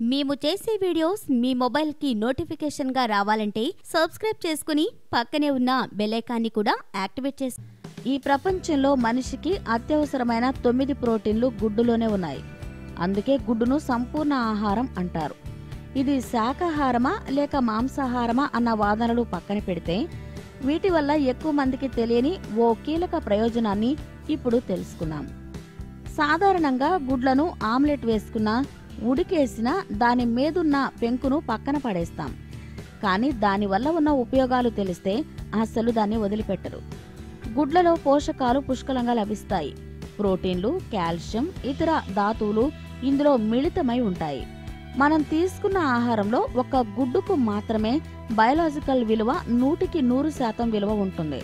మేము చేసే వీడియోస్ మీ మొబైల్కి నోటిఫికేషన్గా రావాలంటే సబ్స్క్రైబ్ చేసుకుని పక్కనే ఉన్న బెలైకాన్ని కూడా యాక్టివేట్ చేసి ఈ ప్రపంచంలో మనిషికి అత్యవసరమైన తొమ్మిది ప్రోటీన్లు గుడ్డులోనే ఉన్నాయి. అందుకే గుడ్డును సంపూర్ణ ఆహారం అంటారు. ఇది శాకాహారమా లేక మాంసాహారమా అన్న వాదనలు పక్కన పెడితే వీటి వల్ల ఎక్కువ మందికి తెలియని ఓ కీలక ప్రయోజనాన్ని ఇప్పుడు తెలుసుకుందాం. సాధారణంగా గుడ్లను ఆమ్లెట్ వేసుకున్న ఉడికేసిన దాని మీదున్న పెంకును పక్కన పడేస్తాం. కానీ దానివల్ల ఉన్న ఉపయోగాలు తెలిస్తే అస్సలు దాన్ని వదిలిపెట్టరు. గుడ్లలో పోషకాలు పుష్కలంగా లభిస్తాయి. ప్రోటీన్లు కాల్షియం ఇతర ధాతువులు ఇందులో మిళితమై ఉంటాయి. మనం తీసుకున్న ఆహారంలో ఒక గుడ్డుకు మాత్రమే బయలాజికల్ విలువ నూటికి నూరు శాతం విలువ ఉంటుంది.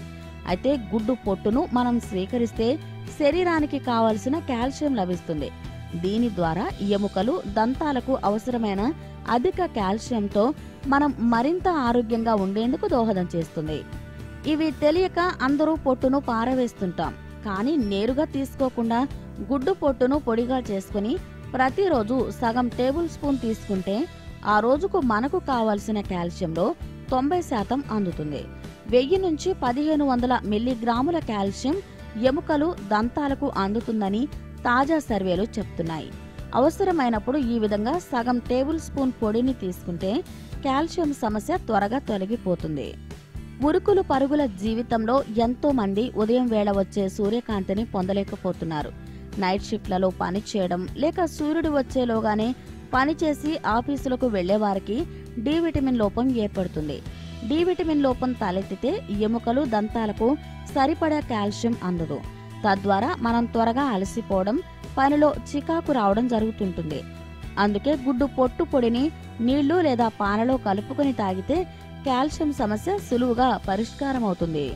అయితే గుడ్డు పొట్టును మనం స్వీకరిస్తే శరీరానికి కావలసిన కాల్షియం లభిస్తుంది. దీని ద్వారా ఎముకలు దంతాలకు అవసరమైన అధిక కాల్షియంతో మనం మరింత ఆరోగ్యంగా ఉండేందుకు దోహదం చేస్తుంది. ఇవి తెలియక అందరూ పొట్టును పారవేస్తుంటాం. కానీ నేరుగా తీసుకోకుండా గుడ్డు పొట్టును పొడిగా చేసుకుని ప్రతిరోజు సగం టేబుల్ స్పూన్ తీసుకుంటే ఆ రోజుకు మనకు కావలసిన కాల్షియంలో తొంభై శాతం అందుతుంది. వెయ్యి నుంచి పదిహేను వందల మిల్లీగ్రాముల కాల్షియం ఎముకలు దంతాలకు అందుతుందని తాజా సర్వేలు చెప్తున్నాయి. అవసరమైనప్పుడు ఈ విధంగా సగం టేబుల్ స్పూన్ పొడిని తీసుకుంటే కాల్షియం సమస్య త్వరగా తొలగిపోతుంది. ఉరుకులు పరుగుల జీవితంలో ఎంతో మంది ఉదయం వేళ వచ్చే సూర్యకాంతిని పొందలేకపోతున్నారు. నైట్ షిఫ్ట్లలో పని చేయడం లేక సూర్యుడు వచ్చేలోగానే పనిచేసి ఆఫీసులకు వెళ్ళేవారికి డి విటమిన్ లోపం ఏర్పడుతుంది. డి విటమిన్ లోపం తలెత్తితే ఎముకలు దంతాలకు సరిపడా కాల్షియం అందదు. తద్వారా మనం త్వరగా అలసిపోవడం పనిలో చికాకు రావడం జరుగుతుంటుంది. అందుకే గుడ్డు పొట్టు పొడిని నీళ్ళు లేదా పాలలో కలుపుకొని తాగితే కాల్షియం సమస్య సులువుగా పరిష్కారం అవుతుంది